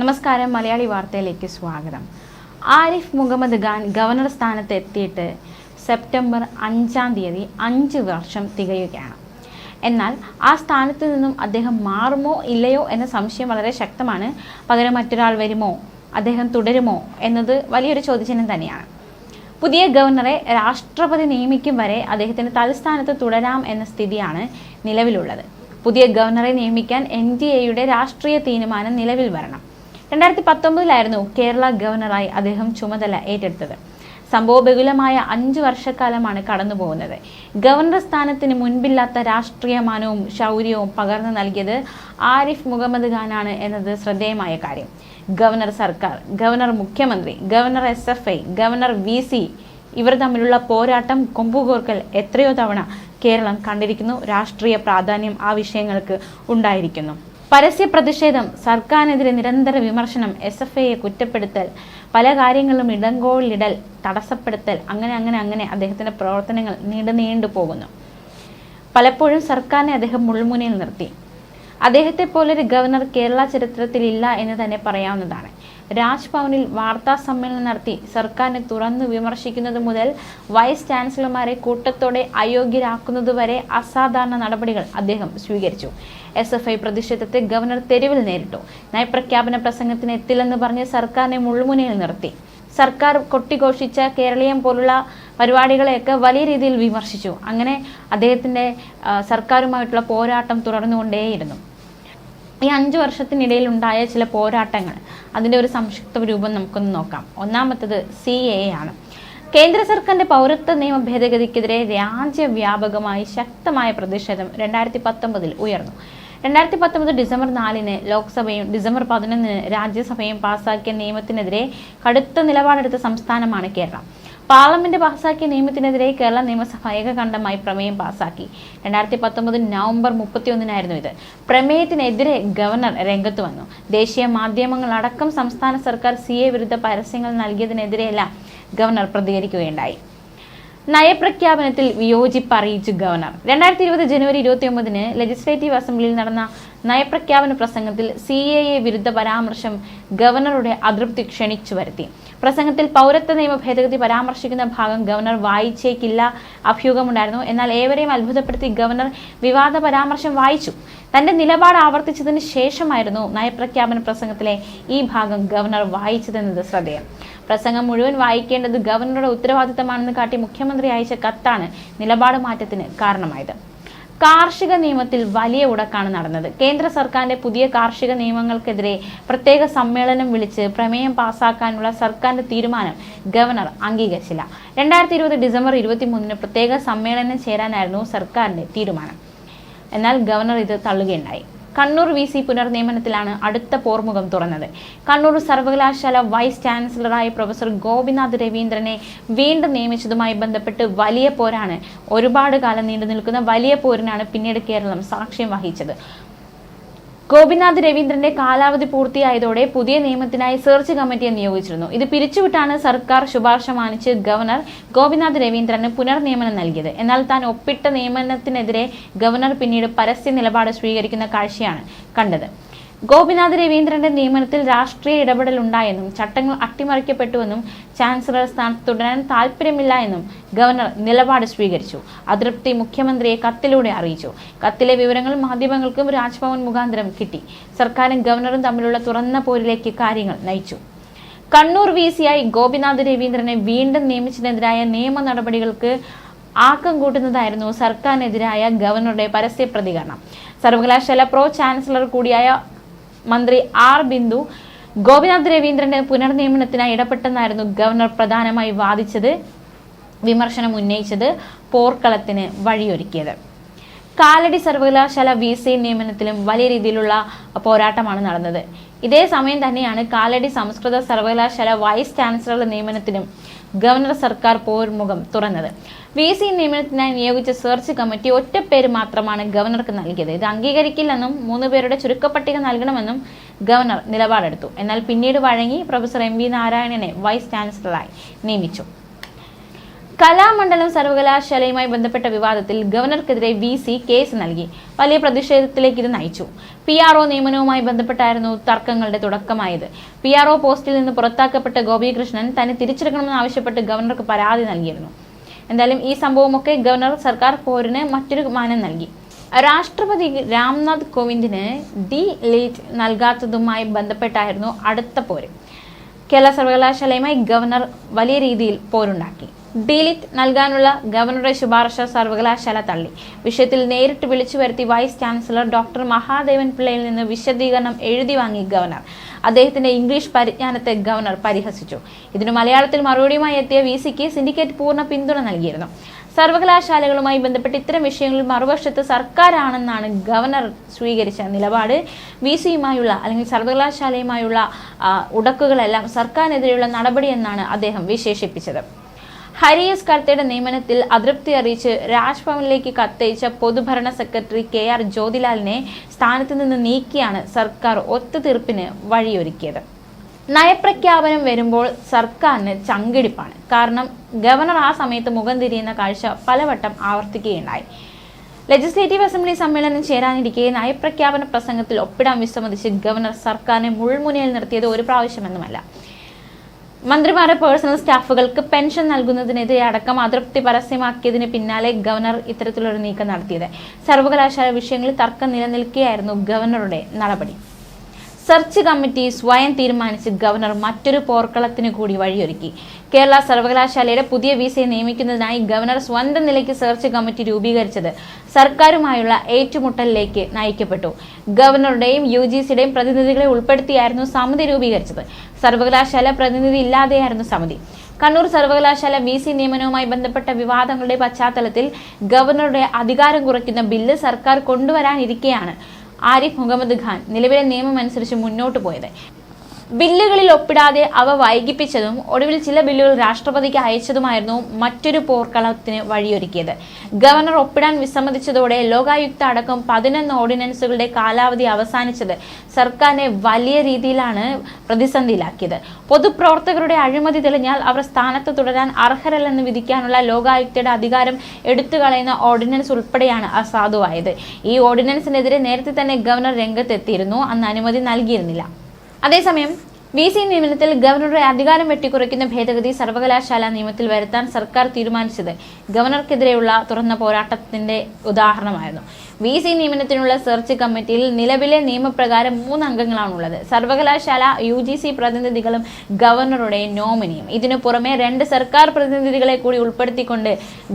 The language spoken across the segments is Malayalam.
നമസ്കാരം. മലയാളി വാർത്തയിലേക്ക് സ്വാഗതം. ആരിഫ് മുഹമ്മദ് ഖാൻ ഗവർണർ സ്ഥാനത്ത് എത്തിയിട്ട് സെപ്റ്റംബർ അഞ്ചാം തീയതി അഞ്ച് വർഷം തികയുകയാണ്. എന്നാൽ ആ സ്ഥാനത്ത് നിന്നും അദ്ദേഹം മാറുമോ ഇല്ലയോ എന്ന സംശയം വളരെ ശക്തമാണ്. പകരം മറ്റൊരാൾ വരുമോ? അദ്ദേഹം തുടരുമോ? എന്നത് വലിയൊരു ചോദ്യചിഹ്നം തന്നെയാണ്. പുതിയ ഗവർണറെ രാഷ്ട്രപതി നിയമിക്കും വരെ അദ്ദേഹത്തിന് തലസ്ഥാനത്ത് തുടരാം എന്ന സ്ഥിതിയാണ് നിലവിലുള്ളത്. പുതിയ ഗവർണറെ നിയമിക്കാൻ എൻ ഡി എയുടെ രാഷ്ട്രീയ തീരുമാനം നിലവിൽ വരണം. രണ്ടായിരത്തി പത്തൊമ്പതിലായിരുന്നു കേരള ഗവർണറായി അദ്ദേഹം ചുമതല ഏറ്റെടുത്തത്. സംഭവബഹുലമായ അഞ്ചു വർഷക്കാലമാണ് കടന്നുപോകുന്നത്. ഗവർണർ സ്ഥാനത്തിന് മുൻപില്ലാത്ത രാഷ്ട്രീയമാനവും ശൗര്യവും പകർന്നു നൽകിയത് ആരിഫ് മുഹമ്മദ് ഖാനാണ് എന്നത് ശ്രദ്ധേയമായ കാര്യം. ഗവർണർ സർക്കാർ ഗവർണർ മുഖ്യമന്ത്രി governor S F I governor V C ഇവർ തമ്മിലുള്ള പോരാട്ടം കൊമ്പുകോർക്കൽ എത്രയോ തവണ കേരളം കണ്ടിരിക്കുന്നു. രാഷ്ട്രീയ പ്രാധാന്യം ആ വിഷയങ്ങൾക്ക് ഉണ്ടായിരിക്കുന്നു. പരസ്യ പ്രതിഷേധം സർക്കാരിനെതിരെ നിരന്തര വിമർശനം എസ് എഫ് ഐയെ കുറ്റപ്പെടുത്തൽ പല കാര്യങ്ങളിലും ഇടങ്കോളിടൽ തടസ്സപ്പെടുത്തൽ അങ്ങനെ അങ്ങനെ അങ്ങനെ അദ്ദേഹത്തിന്റെ പ്രവർത്തനങ്ങൾ നീണ്ടു നീണ്ടു പോകുന്നു. പലപ്പോഴും സർക്കാരിനെ അദ്ദേഹം മുൾമുനയിൽ നിർത്തി. അദ്ദേഹത്തെ പോലൊരു ഗവർണർ കേരള ചരിത്രത്തിലില്ല എന്ന് തന്നെ പറയാവുന്നതാണ്. രാജ്ഭവനിൽ വാർത്താ സമ്മേളനം നടത്തി സർക്കാരിനെ തുറന്നു വിമർശിക്കുന്നത് മുതൽ വൈസ് ചാൻസലർമാരെ കൂട്ടത്തോടെ അയോഗ്യരാക്കുന്നതുവരെ അസാധാരണ നടപടികൾ അദ്ദേഹം സ്വീകരിച്ചു. എസ് എഫ് ഐ പ്രതിഷേധത്തെ ഗവർണർ തെരുവിൽ നേരിട്ടു. നയപ്രഖ്യാപന പ്രസംഗത്തിന് എത്തില്ലെന്ന് പറഞ്ഞ് സർക്കാരിനെ മുൾമുനയിൽ നിർത്തി. സർക്കാർ കൊട്ടിഘോഷിച്ച കേരളീയം പോലുള്ള പരിപാടികളെയൊക്കെ വലിയ രീതിയിൽ വിമർശിച്ചു. അങ്ങനെ അദ്ദേഹത്തിന്റെ സർക്കാരുമായിട്ടുള്ള പോരാട്ടം തുടർന്നുകൊണ്ടേയിരുന്നു. ഈ അഞ്ചു വർഷത്തിനിടയിൽ ഉണ്ടായ ചില പോരാട്ടങ്ങൾ അതിന്റെ ഒരു സംക്ഷിപ്ത രൂപം നമുക്കൊന്ന് നോക്കാം. ഒന്നാമത്തത് സി എ ആണ്. കേന്ദ്ര സർക്കാരിന്റെ പൗരത്വ നിയമ ഭേദഗതിക്കെതിരെ രാജ്യവ്യാപകമായി ശക്തമായ പ്രതിഷേധം രണ്ടായിരത്തി പത്തൊമ്പതിൽ ഉയർന്നു. രണ്ടായിരത്തി പത്തൊമ്പത് ഡിസംബർ നാലിന് ലോക്സഭയും ഡിസംബർ പതിനൊന്നിന് രാജ്യസഭയും പാസാക്കിയ നിയമത്തിനെതിരെ കടുത്ത നിലപാടെടുത്ത സംസ്ഥാനമാണ് കേരളം. പാർലമെന്റ് പാസാക്കിയ നിയമത്തിനെതിരെ കേരള നിയമസഭ ഏകകണ്ഠമായി പ്രമേയം പാസാക്കി. രണ്ടായിരത്തി പത്തൊമ്പത് നവംബർ മുപ്പത്തിയൊന്നിനായിരുന്നു ഇത്. പ്രമേയത്തിനെതിരെ ഗവർണർ രംഗത്ത് വന്നു. ദേശീയ മാധ്യമങ്ങളടക്കം സംസ്ഥാന സർക്കാർ സി എ വിരുദ്ധ പരസ്യങ്ങൾ നൽകിയതിനെതിരെയെല്ലാം ഗവർണർ പ്രതികരിക്കുകയുണ്ടായി. നയപ്രഖ്യാപനത്തിൽ വിയോജിപ്പ് അറിയിച്ചു ഗവർണർ. രണ്ടായിരത്തി ഇരുപത് ജനുവരി ഇരുപത്തി ഒമ്പതിന് ലെജിസ്ലേറ്റീവ് അസംബ്ലിയിൽ നടന്ന നയപ്രഖ്യാപന പ്രസംഗത്തിൽ സി എ എ വിരുദ്ധ പരാമർശം ഗവർണറുടെ അതൃപ്തി ക്ഷണിച്ചു വരുത്തി. പ്രസംഗത്തിൽ പൗരത്വ നിയമ ഭേദഗതി പരാമർശിക്കുന്ന ഭാഗം ഗവർണർ വായിച്ചേക്കില്ല അഭ്യൂഹമുണ്ടായിരുന്നു. എന്നാൽ ഏവരെയും അത്ഭുതപ്പെടുത്തി ഗവർണർ വിവാദ പരാമർശം വായിച്ചു. തന്റെ നിലപാട് ആവർത്തിച്ചതിന് ശേഷമായിരുന്നു നയപ്രഖ്യാപന പ്രസംഗത്തിലെ ഈ ഭാഗം ഗവർണർ വായിച്ചതെന്നത് ശ്രദ്ധേയം. പ്രസംഗം മുഴുവൻ വായിക്കേണ്ടത് ഗവർണറുടെ ഉത്തരവാദിത്തമാണെന്ന് കാട്ടി മുഖ്യമന്ത്രി അയച്ച കത്താണ് നിലപാട് മാറ്റത്തിന് കാരണമായത്. കാർഷിക നിയമത്തിൽ വലിയ ഉടക്കാണ് നടന്നത്. കേന്ദ്ര സർക്കാരിന്റെ പുതിയ കാർഷിക നിയമങ്ങൾക്കെതിരെ പ്രത്യേക സമ്മേളനം വിളിച്ച് പ്രമേയം പാസാക്കാനുള്ള സർക്കാരിന്റെ തീരുമാനം ഗവർണർ അംഗീകരിച്ചില്ല. രണ്ടായിരത്തി ഇരുപത് ഡിസംബർ ഇരുപത്തിമൂന്നിന് പ്രത്യേക സമ്മേളനം ചേരാനായിരുന്നു സർക്കാരിന്റെ തീരുമാനം. എന്നാൽ ഗവർണർ ഇത് തള്ളുകയുണ്ടായി. കണ്ണൂർ വി സി പുനർനിയമനത്തിലാണ് അടുത്ത പോർമുഖം തുറന്നത്. കണ്ണൂർ സർവകലാശാല വൈസ് ചാൻസലറായ പ്രൊഫസർ ഗോപിനാഥ് രവീന്ദ്രനെ വീണ്ടും നിയമിച്ചതുമായി ബന്ധപ്പെട്ട് വലിയ പോരാണ്. ഒരുപാട് കാലം നീണ്ടു നിൽക്കുന്ന വലിയ പോരിനാണ് പിന്നീട് കേരളം സാക്ഷ്യം വഹിച്ചത്. ഗോപിനാഥ് രവീന്ദ്രന്റെ കാലാവധി പൂർത്തിയായതോടെ പുതിയ നിയമത്തിനായി സെർച്ച് കമ്മിറ്റിയെ നിയോഗിച്ചിരുന്നു. ഇത് പിരിച്ചുവിട്ടാണ് സർക്കാർ ശുപാർശ മാനിച്ച് ഗവർണർ ഗോപിനാഥ് രവീന്ദ്രന് പുനർനിയമനം നൽകിയത്. എന്നാൽ താൻ ഒപ്പിട്ട നിയമനത്തിനെതിരെ ഗവർണർ പിന്നീട് പരസ്യ നിലപാട് സ്വീകരിക്കുന്ന കാഴ്ചയാണ് കണ്ടത്. ഗോപിനാഥ് രവീന്ദ്രന്റെ നിയമനത്തിൽ രാഷ്ട്രീയ ഇടപെടൽ ഉണ്ടായെന്നും ചട്ടങ്ങൾ അട്ടിമറിക്കപ്പെട്ടുവെന്നും ചാൻസലർ സ്ഥാനത്ത് തുടരാൻ താല്പര്യമില്ല എന്നും ഗവർണർ നിലപാട് സ്വീകരിച്ചു. അതൃപ്തി മുഖ്യമന്ത്രിയെ കത്തിലൂടെ അറിയിച്ചു. കത്തിലെ വിവരങ്ങൾ മാധ്യമങ്ങൾക്കും രാജ്ഭവൻ മുഖാന്തരം കിട്ടി. സർക്കാരും ഗവർണറും തമ്മിലുള്ള തുറന്ന പോരിലേക്ക് കാര്യങ്ങൾ നയിച്ചു. കണ്ണൂർ വി സിയായി ഗോപിനാഥ് രവീന്ദ്രനെ വീണ്ടും നിയമിച്ചതിനെതിരായ നിയമ നടപടികൾക്ക് ആക്കം കൂട്ടുന്നതായിരുന്നു സർക്കാരിനെതിരായ ഗവർണറുടെ പരസ്യ പ്രതികരണം സർവകലാശാല പ്രോ ചാൻസലർ കൂടിയായ മന്ത്രി ആർ ബിന്ദു. ഗോപിനാഥ് രവീന്ദ്രന്റെ പുനർനിയമനത്തിനായി ഇടപെട്ടെന്നായിരുന്നു ഗവർണർ പ്രധാനമായി വാദിച്ചത് വിമർശനം ഉന്നയിച്ചത് പോർക്കളത്തിന് വഴിയൊരുക്കിയത്. കാലടി സർവകലാശാല വി സി നിയമനത്തിലും വലിയ രീതിയിലുള്ള പോരാട്ടമാണ് നടന്നത്. ഇതേ സമയം തന്നെയാണ് കാലടി സംസ്കൃത സർവകലാശാല വൈസ് ചാൻസലറുടെ നിയമനത്തിലും ഗവർണർ സർക്കാർ പോർമുഖം തുറന്നത്. വി സി നിയമനത്തിനായി നിയോഗിച്ച സെർച്ച് കമ്മിറ്റി ഒറ്റ പേര് മാത്രമാണ് ഗവർണർക്ക് നൽകിയത്. ഇത് അംഗീകരിക്കില്ലെന്നും മൂന്ന് പേരുടെ ചുരുക്കപ്പട്ടിക നൽകണമെന്നും ഗവർണർ നിലപാടെടുത്തു. എന്നാൽ പിന്നീട് വഴങ്ങി പ്രൊഫസർ എം വി നാരായണനെ വൈസ് ചാൻസലറായി നിയമിച്ചു. കലാമണ്ഡലം സർവകലാശാലയുമായി ബന്ധപ്പെട്ട വിവാദത്തിൽ ഗവർണർക്കെതിരെ വി സി കേസ് നൽകി. വലിയ പ്രതിഷേധത്തിലേക്ക് ഇത് നയിച്ചു. പി ആർ ഒ നിയമനവുമായി ബന്ധപ്പെട്ടായിരുന്നു തർക്കങ്ങളുടെ തുടക്കമായത്. പി ആർ ഒ പോസ്റ്റിൽ നിന്ന് പുറത്താക്കപ്പെട്ട ഗോപികൃഷ്ണൻ തന്നെ തിരിച്ചെടുക്കണമെന്ന് ആവശ്യപ്പെട്ട് ഗവർണർക്ക് പരാതി നൽകിയിരുന്നു. എന്തായാലും ഈ സംഭവമൊക്കെ ഗവർണർ സർക്കാർ പോരിന് മറ്റൊരു മാനം നൽകി. രാഷ്ട്രപതി രാംനാഥ് കോവിന്ദിന് ഡി ലീറ്റ് നൽകാത്തതുമായി ബന്ധപ്പെട്ടായിരുന്നു അടുത്ത പോര്. കേരള സർവകലാശാലയുമായി ഗവർണർ വലിയ രീതിയിൽ പോരുണ്ടാക്കി. ഡിലിറ്റ് നൽകാനുള്ള ഗവർണറുടെ ശുപാർശ സർവകലാശാല തള്ളി. വിഷയത്തിൽ നേരിട്ട് വിളിച്ചു വരുത്തി വൈസ് ചാൻസലർ ഡോക്ടർ മഹാദേവൻ പിള്ളയിൽ നിന്ന് വിശദീകരണം എഴുതി വാങ്ങി ഗവർണർ. അദ്ദേഹത്തിന്റെ ഇംഗ്ലീഷ് പരിജ്ഞാനത്തെ ഗവർണർ പരിഹസിച്ചു. ഇതിനു മലയാളത്തിൽ മറുപടിയുമായി എത്തിയ വി സിക്ക് സിൻഡിക്കേറ്റ് പൂർണ പിന്തുണ നൽകിയിരുന്നു. സർവകലാശാലകളുമായി ബന്ധപ്പെട്ട് ഇത്തരം വിഷയങ്ങളിൽ മറുവശത്ത് സർക്കാരാണെന്നാണ് ഗവർണർ സ്വീകരിച്ച നിലപാട്. വി സിയുമായുള്ള അല്ലെങ്കിൽ സർവകലാശാലയുമായുള്ള ഉടക്കുകളെല്ലാം സർക്കാരിനെതിരെയുള്ള നടപടി എന്നാണ് അദ്ദേഹം വിശേഷിപ്പിച്ചത്. ഹരിയസ് കർത്തയുടെ നിയമനത്തിൽ അതൃപ്തി അറിയിച്ച് രാജ്ഭവനിലേക്ക് കത്തയച്ച പൊതുഭരണ സെക്രട്ടറി കെ ആർ ജ്യോതിലാലിനെ സ്ഥാനത്ത് നിന്ന് നീക്കിയാണ് സർക്കാർ ഒത്തുതീർപ്പിന് വഴിയൊരുക്കിയത്. നയപ്രഖ്യാപനം വരുമ്പോൾ സർക്കാരിന് ചങ്കിടിപ്പാണ്. കാരണം ഗവർണർ ആ സമയത്ത് മുഖം തിരിയുന്ന കാഴ്ച പലവട്ടം ആവർത്തിക്കുകയുണ്ടായി. ലെജിസ്ലേറ്റീവ് അസംബ്ലി സമ്മേളനം ചേരാനിരിക്കെ നയപ്രഖ്യാപന പ്രസംഗത്തിൽ ഒപ്പിടാൻ വിസമ്മതിച്ച് ഗവർണർ സർക്കാരിനെ മുൾമുനയിൽ നിർത്തിയത് ഒരു പ്രാവശ്യമെന്നുമല്ല. മന്ത്രിമാരുടെ പേഴ്സണൽ സ്റ്റാഫുകൾക്ക് പെൻഷൻ നൽകുന്നതിനെതിരെ അടക്കം അതൃപ്തി പരസ്യമാക്കിയതിന് പിന്നാലെ ഗവർണർ ഇത്തരത്തിലൊരു നീക്കം നടത്തിയത്. സർവകലാശാല വിഷയങ്ങളിൽ തർക്കം നിലനിൽക്കുകയായിരുന്നു ഗവർണറുടെ നടപടി. സെർച്ച് കമ്മിറ്റി സ്വയം തീരുമാനിച്ച് ഗവർണർ മറ്റൊരു പോർക്കളത്തിന് കൂടി വഴിയൊരുക്കി. കേരള സർവകലാശാലയുടെ പുതിയ വിസയെ നിയമിക്കുന്നതിനായി ഗവർണർ സ്വന്തം നിലയ്ക്ക് സെർച്ച് കമ്മിറ്റി രൂപീകരിച്ചത് സർക്കാരുമായുള്ള ഏറ്റുമുട്ടലിലേക്ക് നയിക്കപ്പെട്ടു. ഗവർണറുടെയും യു ജി സിയുടെയും പ്രതിനിധികളെ ഉൾപ്പെടുത്തിയായിരുന്നു സമിതി രൂപീകരിച്ചത്. സർവകലാശാല പ്രതിനിധി ഇല്ലാതെയായിരുന്നു സമിതി. കണ്ണൂർ സർവകലാശാല വി സി നിയമനവുമായി ബന്ധപ്പെട്ട വിവാദങ്ങളുടെ പശ്ചാത്തലത്തിൽ ഗവർണറുടെ അധികാരം കുറയ്ക്കുന്ന ബില്ല് സർക്കാർ കൊണ്ടുവരാനിരിക്കെയാണ് ആരിഫ് മുഹമ്മദ് ഖാൻ നിലവിലെ നിയമം അനുസരിച്ച് മുന്നോട്ട് പോയത്. ബില്ലുകളിൽ ഒപ്പിടാതെ അവ വൈകിപ്പിച്ചതും ഒടുവിൽ ചില ബില്ലുകൾ രാഷ്ട്രപതിക്ക് അയച്ചതുമായിരുന്നു മറ്റൊരു പോർക്കളത്തിന് വഴിയൊരുക്കിയത്. ഗവർണർ ഒപ്പിടാൻ വിസമ്മതിച്ചതോടെ ലോകായുക്ത അടക്കം പതിനൊന്ന് ഓർഡിനൻസുകളുടെ കാലാവധി അവസാനിച്ചത് സർക്കാരിനെ വലിയ രീതിയിലാണ് പ്രതിസന്ധിയിലാക്കിയത്. പൊതുപ്രവർത്തകരുടെ അഴിമതി തെളിഞ്ഞാൽ അവർ സ്ഥാനത്ത് തുടരാൻ അർഹരല്ലെന്ന് വിധിക്കാനുള്ള ലോകായുക്തയുടെ അധികാരം എടുത്തു എടുത്തുകളയുന്ന ഓർഡിനൻസ് ഉൾപ്പെടെയാണ് അസാധുവായത്. ഈ ഓർഡിനൻസിനെതിരെ നേരത്തെ തന്നെ ഗവർണർ രംഗത്തെത്തിയിരുന്നു. അന്ന് അനുമതി നൽകിയിരുന്നില്ല. അതേസമയം വി സി നിയമനത്തിൽ ഗവർണറുടെ അധികാരം വെട്ടിക്കുറയ്ക്കുന്ന ഭേദഗതി സർവകലാശാല നിയമത്തിൽ വരുത്താൻ സർക്കാർ തീരുമാനിച്ചത് ഗവർണർക്കെതിരെയുള്ള തുറന്ന പോരാട്ടത്തിന്റെ ഉദാഹരണമായിരുന്നു. വി സി നിയമനത്തിനുള്ള സെർച്ച് കമ്മിറ്റിയിൽ നിലവിലെ നിയമപ്രകാരം മൂന്ന് അംഗങ്ങളാണുള്ളത് സർവകലാശാല യു ജി സി പ്രതിനിധികളും ഗവർണറുടെ നോമിനിയും. ഇതിനു പുറമെ രണ്ട് സർക്കാർ പ്രതിനിധികളെ കൂടി ഉൾപ്പെടുത്തിക്കൊണ്ട്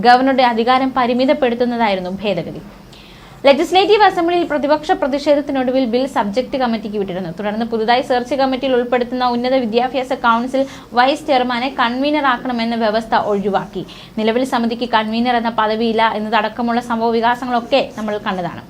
ഗവർണറുടെ അധികാരം പരിമിതപ്പെടുത്തുന്നതായിരുന്നു ഭേദഗതി. ലെജിസ്ലേറ്റീവ് അസംബ്ലിയിൽ പ്രതിപക്ഷ പ്രതിഷേധത്തിനൊടുവിൽ ബിൽ സബ്ജക്ട് കമ്മിറ്റിക്ക് വിട്ടിരുന്നു. തുടർന്ന് പുതുതായി സെർച്ച് കമ്മിറ്റിയിൽ ഉൾപ്പെടുത്തുന്ന ഉന്നത വിദ്യാഭ്യാസ കൗൺസിൽ വൈസ് ചെയർമാനെ കൺവീനർ ആക്കണമെന്ന വ്യവസ്ഥ ഒഴിവാക്കി. നിലവിൽ സമിതിക്ക് കൺവീനർ എന്ന പദവിയില്ല എന്നതടക്കമുള്ള സംഭവ വികാസങ്ങളൊക്കെ നമ്മൾ കണ്ടതാണ്.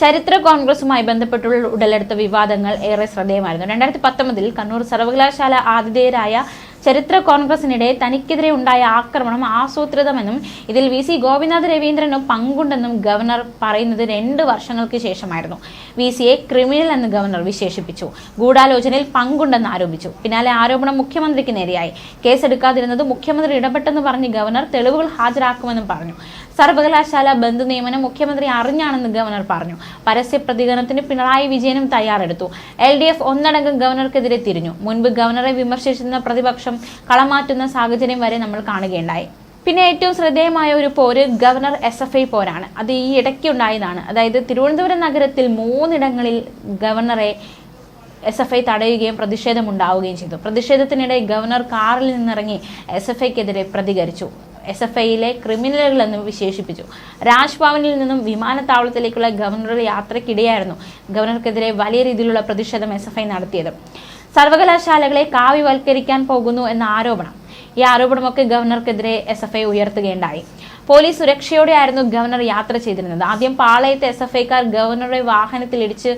ചരിത്ര കോൺഗ്രസുമായി ബന്ധപ്പെട്ടുള്ള ഉടലെടുത്ത വിവാദങ്ങൾ ഏറെ ശ്രദ്ധേയമായിരുന്നു. രണ്ടായിരത്തി പത്തൊമ്പതിൽ കണ്ണൂർ സർവകലാശാല ആതിഥേയരായ ചരിത്ര കോൺഗ്രസിനിടെ തനിക്കെതിരെ ഉണ്ടായ ആക്രമണം ആസൂത്രിതമെന്നും ഇതിൽ വി സി ഗോപിനാഥ് രവീന്ദ്രനും പങ്കുണ്ടെന്നും ഗവർണർ പറയുന്നത് രണ്ട് വർഷങ്ങൾക്ക് ശേഷമായിരുന്നു. വി സിയെ ക്രിമിനൽ എന്ന് ഗവർണർ വിശേഷിപ്പിച്ചു. ഗൂഢാലോചനയിൽ പങ്കുണ്ടെന്ന് ആരോപിച്ചു. പിന്നാലെ ആരോപണം മുഖ്യമന്ത്രിക്ക് നേരെയായി. കേസെടുക്കാതിരുന്നത് മുഖ്യമന്ത്രി ഇടപെട്ടെന്ന് പറഞ്ഞ് ഗവർണർ തെളിവുകൾ ഹാജരാക്കുമെന്നും പറഞ്ഞു. സർവകലാശാല ബന്ധു നിയമനം മുഖ്യമന്ത്രി അറിഞ്ഞാണെന്ന് ഗവർണർ പറഞ്ഞു. പരസ്യ പ്രതികരണത്തിന് പിണറായി വിജയനും തയ്യാറെടുത്തു. എൽ ഡി എഫ് ഒന്നടങ്കം ഗവർണർക്കെതിരെ തിരിഞ്ഞു. മുൻപ് ഗവർണറെ വിമർശിച്ചിരുന്ന പ്രതിപക്ഷം കളമാറ്റുന്ന സാഹചര്യം വരെ നമ്മൾ കാണുകയുണ്ടായി. പിന്നെ ഏറ്റവും ശ്രദ്ധേയമായ ഒരു പോര് ഗവർണർ എസ് എഫ് ഐ പോരാണ്. അത് ഈ ഇടയ്ക്ക് ഉണ്ടായതാണ് അതായത് തിരുവനന്തപുരം നഗരത്തിൽ മൂന്നിടങ്ങളിൽ ഗവർണറെ എസ് എഫ് ഐ തടയുകയും പ്രതിഷേധമുണ്ടാവുകയും ചെയ്തു. പ്രതിഷേധത്തിനിടെ ഗവർണർ കാറിൽ നിന്നിറങ്ങി എസ് എഫ് ഐക്കെതിരെ പ്രതികരിച്ചു. എസ് എഫ് ഐയിലെ ക്രിമിനലുകളെന്നും വിശേഷിപ്പിച്ചു. രാജ്ഭവനിൽ നിന്നും വിമാനത്താവളത്തിലേക്കുള്ള ഗവർണറുടെ യാത്രക്കിടെയായിരുന്നു ഗവർണർക്കെതിരെ വലിയ രീതിയിലുള്ള പ്രതിഷേധം എസ് എഫ് ഐ നടത്തിയത്. സർവകലാശാലകളെ കാവ്യവൽക്കരിക്കാൻ പോകുന്നു എന്ന ആരോപണം. ഈ ആരോപണമൊക്കെ ഗവർണർക്കെതിരെ എസ് എഫ് ഐ ഉയർത്തുകയുണ്ടായി. പോലീസ് സുരക്ഷയോടെയായിരുന്നു ഗവർണർ യാത്ര ചെയ്തിരുന്നത്. ആദ്യം പാളയത്തെ എസ് എഫ് ഐക്കാർ ഗവർണറുടെ വാഹനത്തിൽ ഇടിച്ച്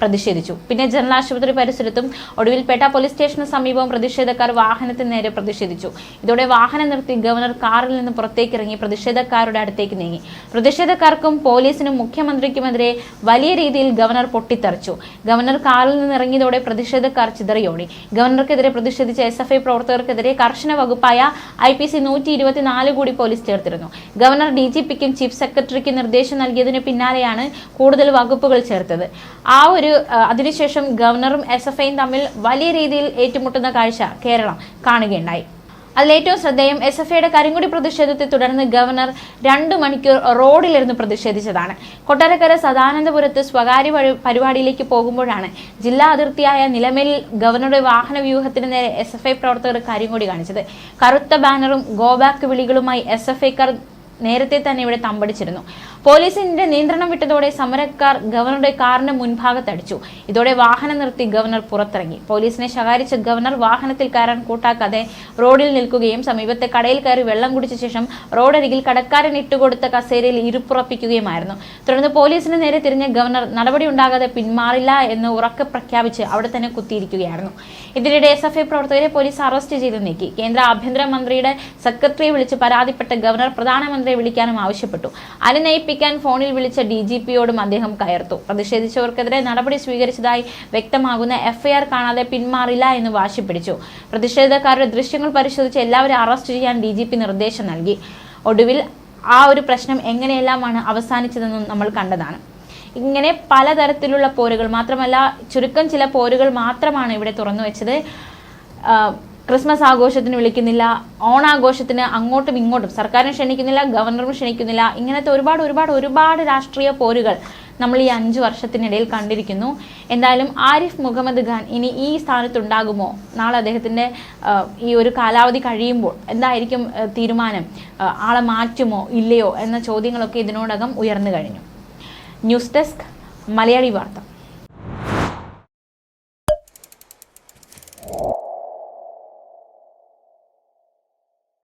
പ്രതിഷേധിച്ചു. പിന്നെ ജനറൽ ആശുപത്രി പരിസരത്തും ഒടുവിൽ പേട്ട പോലീസ് സ്റ്റേഷന് സമീപവും പ്രതിഷേധക്കാർ വാഹനത്തിന് നേരെ പ്രതിഷേധിച്ചു. ഇതോടെ വാഹനം നിർത്തി ഗവർണർ കാറിൽ നിന്ന് പുറത്തേക്ക് ഇറങ്ങി പ്രതിഷേധക്കാരുടെ അടുത്തേക്ക് നീങ്ങി. പ്രതിഷേധക്കാർക്കും പോലീസിനും മുഖ്യമന്ത്രിക്കുമെതിരെ വലിയ രീതിയിൽ ഗവർണർ പൊട്ടിത്തെറിച്ചു. ഗവർണർ കാറിൽ നിന്ന് ഇറങ്ങിയതോടെ പ്രതിഷേധക്കാർ ചിതറിയോടി. ഗവർണർക്കെതിരെ പ്രതിഷേധിച്ച എസ് എഫ് ഐ പ്രവർത്തകർക്കെതിരെ കർശന വകുപ്പായ ഐ പി സി നൂറ്റി ഇരുപത്തിനാല് കൂടി പോലീസ് ചേർത്തിരുന്നു. ഗവർണർ ഡി ജി പിക്കും ചീഫ് സെക്രട്ടറിക്കും നിർദ്ദേശം നൽകിയതിന് പിന്നാലെയാണ് കൂടുതൽ വകുപ്പുകൾ ചേർത്തത്. ആ ഒരു ആ, അതിനുശേഷം ഗവർണറും എസ് എഫ് ഐയും തമ്മിൽ വലിയ രീതിയിൽ ഏറ്റുമുട്ടുന്ന കാഴ്ച കേരളം കാണുകയുണ്ടായി. അതിലേറ്റവും ശ്രദ്ധേയം എസ് എഫ് ഐയുടെ കരിങ്കുടി പ്രതിഷേധത്തെ തുടർന്ന് ഗവർണർ രണ്ടു മണിക്കൂർ റോഡിലിരുന്ന് പ്രതിഷേധിച്ചതാണ്. കൊട്ടാരക്കര സദാനന്ദപുരത്ത് സ്വകാര്യ പരിപാടിയിലേക്ക് പോകുമ്പോഴാണ് ജില്ലാ അതിർത്തിയായ നിലമേലിൽ ഗവർണറുടെ വാഹന വ്യൂഹത്തിന് നേരെ എസ് എഫ് ഐ പ്രവർത്തകർ കരിങ്കൊടി കാണിച്ചത്. കറുത്ത ബാനറും ഗോബാക്ക് വിളികളുമായി എസ് എഫ് ഐക്കാർ നേരത്തെ തന്നെ ഇവിടെ തമ്പടിച്ചിരുന്നു. പോലീസിന്റെ നിയന്ത്രണം വിട്ടതോടെ സമരക്കാർ ഗവർണറുടെ കാറിന് മുൻഭാഗത്തടിച്ചു. ഇതോടെ വാഹനം നിർത്തി ഗവർണർ പുറത്തിറങ്ങി. പോലീസിനെ ശകാരിച്ച ഗവർണർ വാഹനത്തിൽ കയറാൻ കൂട്ടാക്കാതെ റോഡിൽ നിൽക്കുകയും സമീപത്തെ കടയിൽ കയറി വെള്ളം കുടിച്ച ശേഷം റോഡരികിൽ കടക്കാരൻ ഇട്ടുകൊടുത്ത കസേരയിൽ ഇരുപ്പുറപ്പിക്കുകയുമായിരുന്നു. തുടർന്ന് പോലീസിന് നേരെ തിരിഞ്ഞ ഗവർണർ നടപടി ഉണ്ടാകാതെ പിന്മാറില്ല എന്ന് ഉറക്കെ പ്രഖ്യാപിച്ച് അവിടെ തന്നെ കുത്തിയിരിക്കുകയായിരുന്നു. ഇതിനിടെ എസ് എഫ് ഐ പ്രവർത്തകരെ പോലീസ് അറസ്റ്റ് ചെയ്ത് നീക്കി. കേന്ദ്ര ആഭ്യന്തര മന്ത്രിയുടെ സെക്രട്ടറിയെ വിളിച്ച് പരാതിപ്പെട്ട ഗവർണർ പ്രധാനമന്ത്രിയെ വിളിക്കാനും ആവശ്യപ്പെട്ടു. അനുനയിപ്പിക്കാൻ ഫോണിൽ വിളിച്ച ഡി ജി പിയോടും അദ്ദേഹം കയർത്തു. പ്രതിഷേധിച്ചവർക്കെതിരെ നടപടി സ്വീകരിച്ചതായി വ്യക്തമാകുന്ന എഫ്ഐആർ കാണാതെ പിന്മാറില്ല എന്ന് വാശി പിടിച്ചു. പ്രതിഷേധക്കാരുടെ ദൃശ്യങ്ങൾ പരിശോധിച്ച് എല്ലാവരും അറസ്റ്റ് ചെയ്യാൻ ഡി നിർദ്ദേശം നൽകി. ഒടുവിൽ ആ ഒരു പ്രശ്നം എങ്ങനെയെല്ലാമാണ് അവസാനിച്ചതെന്നും നമ്മൾ കണ്ടതാണ്. ഇങ്ങനെ പലതരത്തിലുള്ള പോരുകൾ മാത്രമല്ല ചുരുക്കം ചില പോരുകൾ മാത്രമാണ് ഇവിടെ തുറന്നു വെച്ചത് ക്രിസ്മസ് ആഘോഷത്തിന് വിളിക്കുന്നില്ല ഓണാഘോഷത്തിന് അങ്ങോട്ടും ഇങ്ങോട്ടും സർക്കാരിനെ ക്ഷണിക്കുന്നില്ല ഗവർണറും ക്ഷണിക്കുന്നില്ല ഇങ്ങനത്തെ ഒരുപാട് ഒരുപാട് ഒരുപാട് രാഷ്ട്രീയ പോരുകൾ നമ്മൾ ഈ അഞ്ച് വർഷത്തിനിടയിൽ കണ്ടിരിക്കുന്നു. എന്തായാലും ആരിഫ് മുഹമ്മദ് ഖാൻ ഇനി ഈ സ്ഥാനത്തുണ്ടാകുമോ? നാളെ അദ്ദേഹത്തിന്റെ ഈ ഒരു കാലാവധി കഴിയുമ്പോൾ എന്തായിരിക്കും തീരുമാനം? ആളെ മാറ്റുമോ ഇല്ലയോ എന്ന ചോദ്യങ്ങളൊക്കെ ഇതിനോടകം ഉയർന്നു കഴിഞ്ഞു. ന്യൂസ് ഡെസ്ക് മലയാളി വാർത്ത.